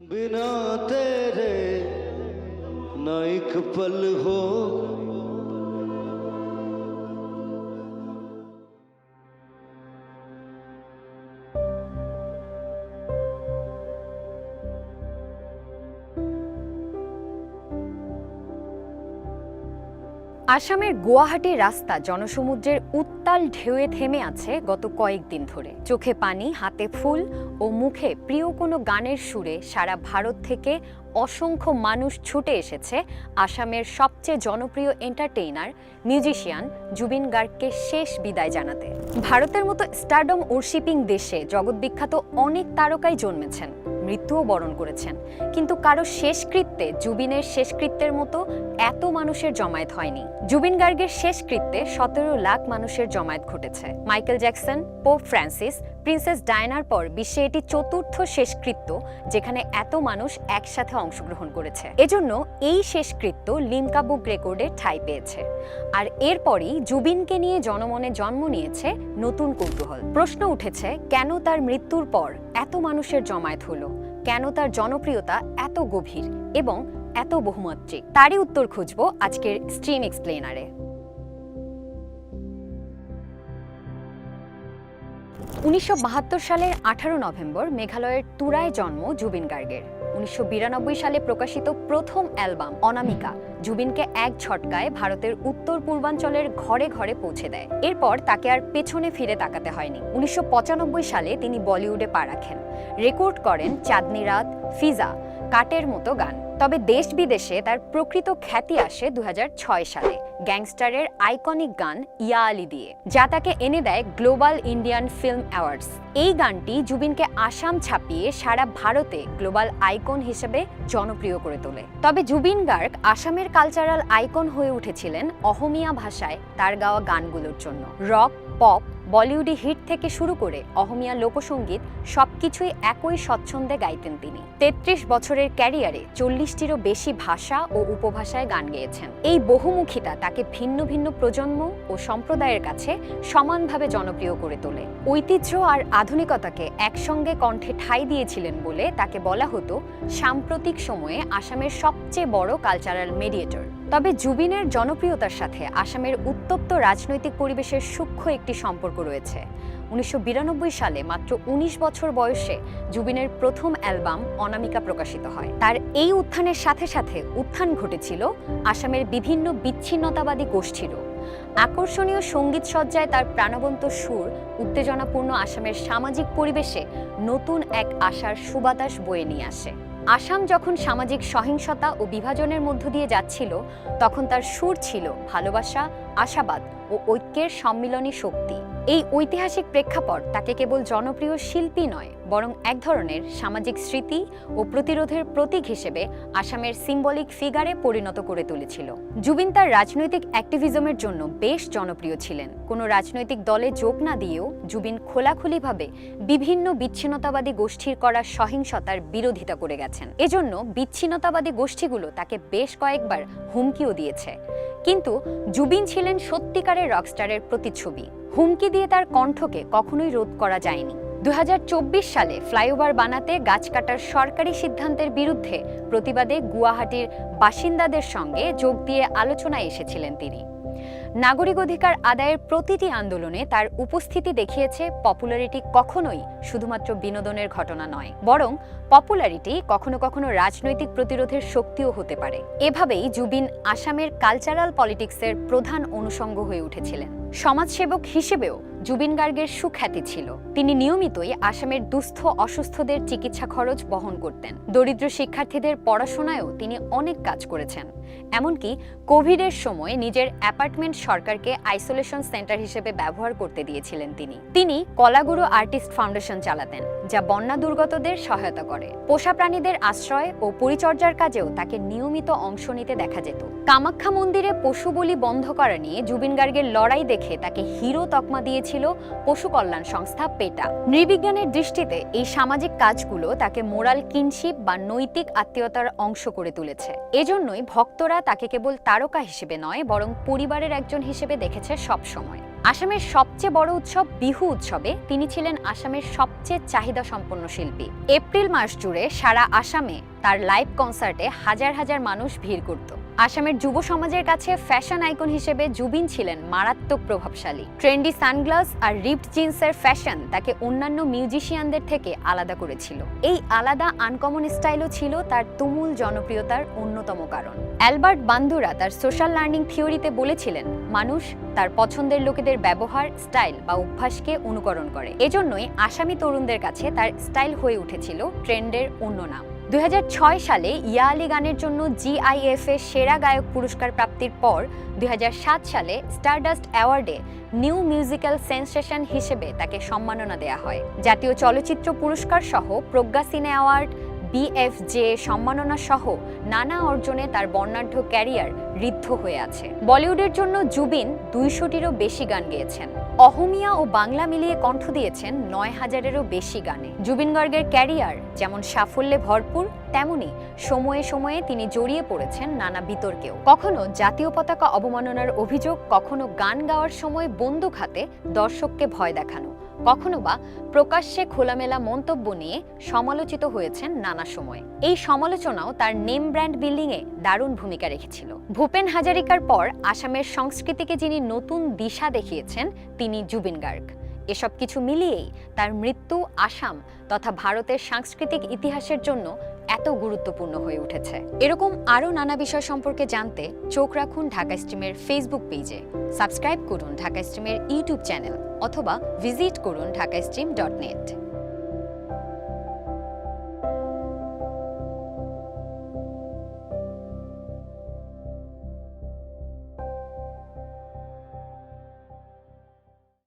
बिना तेरे ना एक पल हो আসামের গুয়াহাটি রাস্তা জনসমুদ্রের উত্তাল ঢেউয়ে থেমে আছে গত কয়েকদিন ধরে। চোখে পানি, হাতে ফুল ও মুখে প্রিয় কোনো গানের সুরে সারা ভারত থেকে অসংখ্য মানুষ ছুটে এসেছে আসামের সবচেয়ে জনপ্রিয় এন্টারটেইনার মিউজিশিয়ান জুবিন গার্গকে শেষ বিদায় জানাতে। ভারতের মতো স্টারডম ওরশিপিং দেশে জগৎবিখ্যাত অনেক তারকাই জন্মেছেন, মৃত্যুও বরণ করেছেন। কিন্তু কারও শেষকৃত্যে, জুবিনের শেষকৃত্যের মতো এত মানুষের জমায়েত হয়নি। জুবিন গার্গের শেষকৃত্যে সতেরো লাখ মানুষের জমায়েত ঘটেছে। Michael Jackson, Pope Francis, princess ডায়নার পর বিশ্বে এটি চতুর্থ শেষকৃত্য যেখানে এত মানুষ একসাথে অংশগ্রহণ করেছে। এজন্য এই শেষকৃত্য লিমকা বুক রেকর্ডে ঠাঁই পেয়েছে। আর এরপরই জুবিনকে নিয়ে জনমনে জন্ম নিয়েছে নতুন কৌতূহল। প্রশ্ন উঠেছে, কেন তার মৃত্যুর পর এত মানুষের জমায়েত হলো? কেন তার জনপ্রিয়তা এত গভীর? এবং এত বহুমাত্রিক। তারই উত্তর খুঁজব আজকের স্ট্রিম এক্সপ্লেনারে। উনিশশো বাহাত্তর সালের আঠারো নভেম্বর মেঘালয়ের তুরায় জন্ম জুবিন গার্গের। উনিশশো বিরানব্বই সালে প্রকাশিত প্রথম অ্যালবাম অনামিকা জুবিনকে এক ঝটকায় ভারতের উত্তর পূর্বাঞ্চলের ঘরে ঘরে পৌঁছে দেয়। এরপর তাকে আর পেছনে ফিরে তাকাতে হয়নি। উনিশশো পঁচানব্বই সালে তিনি বলিউডে পা রাখেন। রেকর্ড করেন চাঁদনি রাত, ফিজা, কাটের মতো গান। তবে দেশ বিদেশে তার প্রকৃত খ্যাতি আসে দু হাজার ছয় সালে, গ্যাংস্টারের আইকনিক গান ইয়া আলি দিয়ে, যা তাকে এনে দেয় গ্লোবাল ইন্ডিয়ান ফিল্ম অ্যাওয়ার্ডস। এই গানটি জুবিনকে আসাম ছাপিয়ে সারা ভারতে গ্লোবাল আইকন হিসেবে জনপ্রিয় করে তোলে। তবে জুবিন গার্গ আসামের কালচারাল আইকন হয়ে উঠেছিলেন অহমিয়া ভাষায় তার গাওয়া গানগুলোর জন্য। রক, পপ বলিউডি হিট থেকে শুরু করে অহমিয়া লোকসঙ্গীত সবকিছুই একই স্বচ্ছন্দে গাইতেন তিনি। তেত্রিশ বছরের ক্যারিয়ারে চল্লিশটিরও বেশি ভাষা ও উপভাষায় গান গেয়েছেন। এই বহুমুখিতা তাকে ভিন্ন ভিন্ন প্রজন্ম ও সম্প্রদায়ের কাছে সমানভাবে জনপ্রিয় করে তোলে। ঐতিহ্য আর আধুনিকতাকে একসঙ্গে কণ্ঠে ঠাঁই দিয়েছিলেন বলে তাকে বলা হতো সাম্প্রতিক সময়ে আসামের সবচেয়ে বড় কালচারাল মেডিয়েটর। তবে জুবিনের জনপ্রিয়তার সাথে আসামের উত্তপ্ত রাজনৈতিক পরিবেশের সূক্ষ্ম একটি সম্পর্ক রয়েছে। উনিশশো বিরানব্বই সালে মাত্র ১৯ বছর বয়সে জুবিনের প্রথম অ্যালবাম অনামিকা প্রকাশিত হয়। তার এই উত্থানের সাথে সাথে উত্থান ঘটেছিল আসামের বিভিন্ন বিচ্ছিন্নতাবাদী গোষ্ঠীরও। আকর্ষণীয় সংগীত সজ্জায় তার প্রাণবন্ত সুর উত্তেজনাপূর্ণ আসামের সামাজিক পরিবেশে নতুন এক আশার সুবাতাস বয়ে নিয়ে আসে। আসাম যখন সামাজিক সহিংসতা ও বিভাজনের মধ্য দিয়ে যাচ্ছিল, তখন তার সুর ছিল ভালোবাসা, আশাবাদ ও ঐক্যের সম্মিলনী শক্তি। এই ঐতিহাসিক প্রেক্ষাপট তাকে কেবল জনপ্রিয় শিল্পী নয় বরং এক ধরনের সামাজিক স্মৃতি ও প্রতিরোধের প্রতীক হিসেবে আসামের সিম্বলিক ফিগারে পরিণত করে তুলেছিল। জুবিন তার রাজনৈতিক অ্যাক্টিভিজমের জন্য বেশ জনপ্রিয় ছিলেন। কোনো রাজনৈতিক দলে যোগ না দিয়েও জুবিন খোলাখুলিভাবে বিভিন্ন বিচ্ছিন্নতাবাদী গোষ্ঠীর করা সহিংসতার বিরোধিতা করে গেছেন। এজন্য বিচ্ছিন্নতাবাদী গোষ্ঠীগুলো তাকে বেশ কয়েকবার হুমকিও দিয়েছে। কিন্তু জুবিন ছিলেন সত্যিকারের রকস্টারের প্রতিচ্ছবি। হুমকি দিয়ে তার কণ্ঠকে কখনোই রোধ করা যায়নি। দু সালে ফ্লাইওভার বানাতে গাছ কাটার সরকারি সিদ্ধান্তের বিরুদ্ধে প্রতিবাদে গুয়াহাটির বাসিন্দাদের সঙ্গে যোগ দিয়ে আলোচনায় এসেছিলেন তিনি। নাগরিক অধিকার আদায়ের প্রতিটি আন্দোলনে তার উপস্থিতি দেখিয়েছে পপুলারিটি কখনোই শুধুমাত্র বিনোদনের ঘটনা নয়, বরং পপুলারিটি কখনো কখনো রাজনৈতিক প্রতিরোধের শক্তিও হতে পারে। এভাবেই জুবিন আসামের কালচারাল পলিটিক্সের প্রধান অনুষঙ্গ হয়ে উঠেছিলেন। সমাজসেবক হিসেবেও জুবিন গার্গের সুখ্যাতি ছিল। তিনি নিয়মিতই আসামের দুস্থ অসুস্থদের চিকিৎসা খরচ বহন করতেন। দরিদ্র শিক্ষার্থীদের পড়াশোনায়ও তিনি অনেক কাজ করেছেন। এমনকি কোভিডের সময় নিজের অ্যাপার্টমেন্ট সরকারকে আইসোলেশন সেন্টার হিসেবে ব্যবহার করতে দিয়েছিলেন তিনি। তিনি কলাগুরু আর্টিস্ট ফাউন্ডেশন চালাতেন, যা বন্যা দুর্গতদের সহায়তা করে। পোষা প্রাণীদের আশ্রয় ও পরিচর্যার কাজেও তাকে নিয়মিত অংশ নিতে দেখা যেত। কামাখ্যা মন্দিরে পশু বলি বন্ধ করা নিয়ে জুবিন গার্গের লড়াই দেখে তাকে হিরো তকমা দিয়েছিল পশু কল্যাণ সংস্থা পেটা। নৃবিজ্ঞানের দৃষ্টিতে এই সামাজিক কাজগুলো তাকে মোরাল কিনশিপ বা নৈতিক আত্মীয়তার অংশ করে তুলেছে। এজন্যই ভক্তরা তাকে কেবল তারকা হিসেবে নয়, বরং পরিবারের একজন হিসেবে দেখেছে সব সময় আসামের সবচেয়ে বড় উৎসব বিহু উৎসবে তিনি ছিলেন আসামের সবচেয়ে চাহিদা সম্পন্ন শিল্পী। এপ্রিল মাস জুড়ে সারা আসামে তার লাইভ কনসার্টে হাজার হাজার মানুষ ভিড় করত। আসামের যুব সমাজের কাছে ফ্যাশন আইকন হিসেবে জুবিন ছিলেন মারাত্মক প্রভাবশালী। ট্রেন্ডি সানগ্লাস আর রিপড জিন্সের ফ্যাশন তাকে অন্যান্য মিউজিশিয়ানদের থেকে আলাদা করেছিল। এই আলাদা আনকমন স্টাইলও ছিল তার তুমুল জনপ্রিয়তার অন্যতম কারণ। অ্যালবার্ট বান্দুরা তার সোশ্যাল লার্নিং থিওরিতে বলেছিলেন, মানুষ তার পছন্দের লোকেদের ব্যবহার, স্টাইল বা অভ্যাসকে অনুকরণ করে। এজন্যই আসামি তরুণদের কাছে তার স্টাইল হয়ে উঠেছিল ট্রেন্ডের অন্য নাম। দুই হাজার ছয় সালে ইয়া আলী গানের জন্য জিআইএফ এ সেরা গায়ক পুরস্কার প্রাপ্তির পর দুই হাজার সাত সালে স্টারডাস্ট অ্যাওয়ার্ডে নিউ মিউজিক্যাল সেন্সেশন হিসেবে তাকে সম্মাননা দেয়া হয়। জাতীয় চলচ্চিত্র পুরস্কার সহ প্রজ্ঞা সিনে অ্যাওয়ার্ড বিএফজে সম্মাননা সহ নানা অর্জনে তার বর্ণাঢ্য ক্যারিয়ার ঋদ্ধ হয়ে আছে। বলিউডের জন্য জুবিন দুইশোটিরও বেশি গান গেয়েছেন। অহমিয়া ও বাংলা মিলিয়ে কণ্ঠ দিয়েছেন নয় হাজারেরও বেশি গানে। জুবিন গর্গের ক্যারিয়ার যেমন সাফল্যে ভরপুর, তেমনি সময়ে সময়ে তিনি জড়িয়ে পড়েছেন নানা বিতর্কেও। কখনো জাতীয় পতাকা অবমাননার অভিযোগ, কখনো গান গাওয়ার সময় বন্দুক হাতে দর্শককে ভয় দেখানো। কখনো বা প্রকাশ্যে খোলামেলা মন্তব্য নিয়ে সমালোচিত হয়েছেন নানা সময়। এই সমালোচনাও তার নেম ব্র্যান্ড বিল্ডিংয়ে দারুণ ভূমিকা রেখেছিল। ভূপেন হাজারিকার পর আসামের সংস্কৃতিকে যিনি নতুন দিশা দেখিয়েছেন, তিনি জুবিন গার্গ। এসব কিছু মিলিয়েই তার মৃত্যু আসাম তথা ভারতের সাংস্কৃতিক ইতিহাসের জন্য এত গুরুত্বপূর্ণ হয়ে উঠেছে। এরকম আরও নানা বিষয় সম্পর্কে জানতে চোখ রাখুন ঢাকা স্ট্রিমের ফেসবুক পেজে সাবস্ক্রাইব করুন ঢাকা স্ট্রিমের ইউটিউব চ্যানেল অথবা ভিজিট করুন ঢাকা স্ট্রিম ডট নেট